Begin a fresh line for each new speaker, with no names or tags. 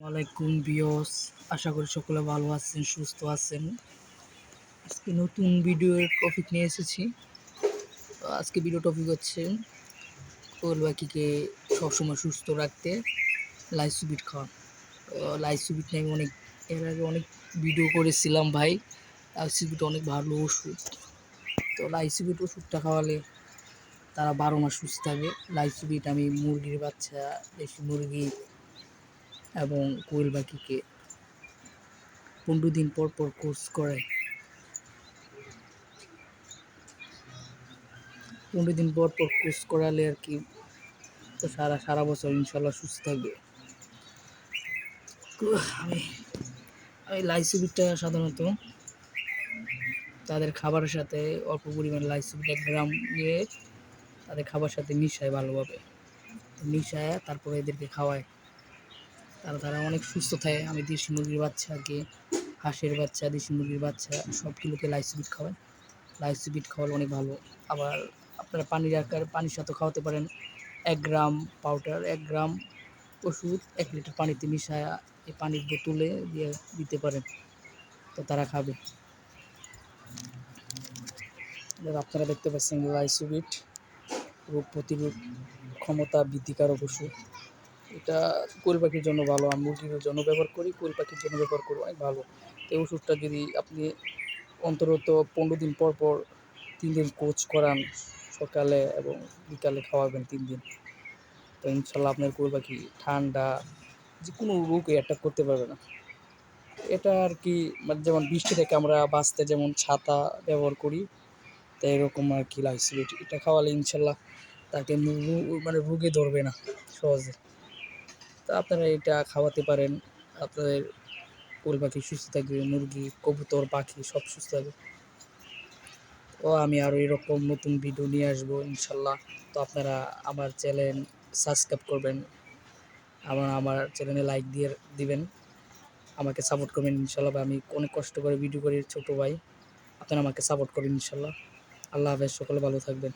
ওয়ালাইকুম বিয়স আশা করি সকলে ভালো আছেন, সুস্থ আছেন। আজকে নতুন ভিডিওর টপিক নিয়ে এসেছি। আজকে ভিডিও টপিক হচ্ছে কোয়েল পাখিকে সবসময় সুস্থ রাখতে লাইসুবিট খাওয়া। লাইসুবিট নিয়ে আমি অনেক, এর আগে অনেক ভিডিও করেছিলাম ভাই। লাইসুবিট অনেক ভালো ওষুধ। তো লাইসুবিট ওষুধটা খাওয়ালে তারা বারো মাস সুস্থ থাকে। লাইসুবিট আমি মুরগির বাচ্চা, দেশি মুরগি এবং কোয়েল পাখিকে পনেরো দিন পর পর কোর্স করে পনেরো দিন পর পর কোর্স করালে আর কি সারা সারা বছর ইনশাল্লাহ সুস্থ থাকবে। আমি আমি লাইসিবিটটা সাধারণত তাদের খাবারের সাথে অল্প পরিমাণ লাইসিবিট এক গ্রাম নিয়ে তাদের খাবার সাথে মিশায় ভালোভাবে। মিশায় তারপরে এদেরকে খাওয়ায়। তারা তারা অনেক সুস্থ থাকে। আমি দেশি মুরগির বাচ্চাকে হাঁসের বাচ্চা, দেশি মুরগির বাচ্চা সবগুলোকে লাইসবিট খাওয়াই লাইসবিট খাওয়ালে অনেক ভালো। আবার আপনারা পানির আকার, পানির সাথে খাওয়াতে পারেন। এক গ্রাম পাউডার এক গ্রাম ওষুধ, এক লিটার পানিতে মিশায়া এই পানির বোতলে দিয়ে দিতে পারেন। তো তারা খাবে। আপনারা দেখতে পাচ্ছেন লাইসোবিট রোগ প্রতিরোধ ক্ষমতা বৃদ্ধিকারক ওষুধ। এটা কোয়েল পাখির জন্য ভালো, আমি মুরগির জন্য ব্যবহার করি, কোয়েল পাখির জন্য ব্যবহার করি, অনেক ভালো। এই ওষুধটা যদি আপনি অন্তত পনেরো দিন পর পর তিন দিন কোচ করান, সকালে এবং বিকালে খাওয়াবেন তিন দিন, তো ইনশাল্লাহ আপনার কোয়েল পাখি ঠান্ডা যে কোনো রোগে অ্যাটাক করতে পারবে না। এটা আর কি মানে যেমন বৃষ্টি থেকে আমরা বাঁচতে যেমন ছাতা ব্যবহার করি তাই এরকম আর কি লাইসিলিট এটা খাওয়ালে ইনশাল্লাহ তাকে মানে রোগে ধরবে না, সহজে। তো আপনারা এটা খাওয়াতে পারেন। আপনাদের কোয়েল পাখি সুস্থ থাকবে, মুরগি, কবুতর, পাখি সব সুস্থ থাকবে। ও আমি আরও এরকম নতুন ভিডিও নিয়ে আসব, ইনশাল্লাহ। তো আপনারা আমার চ্যানেল সাবস্ক্রাইব করবেন। আমার আমার চ্যানেলে লাইক দিয়ে দিবেন। আমাকে সাপোর্ট করবেন, ইনশাল্লাহ। আমি অনেক কষ্ট করে ভিডিও করি ছোটো ভাই। আপনারা আমাকে সাপোর্ট করবেন, ইনশাল্লাহ। আল্লাহ হাফেজ, সকলে ভালো থাকবেন।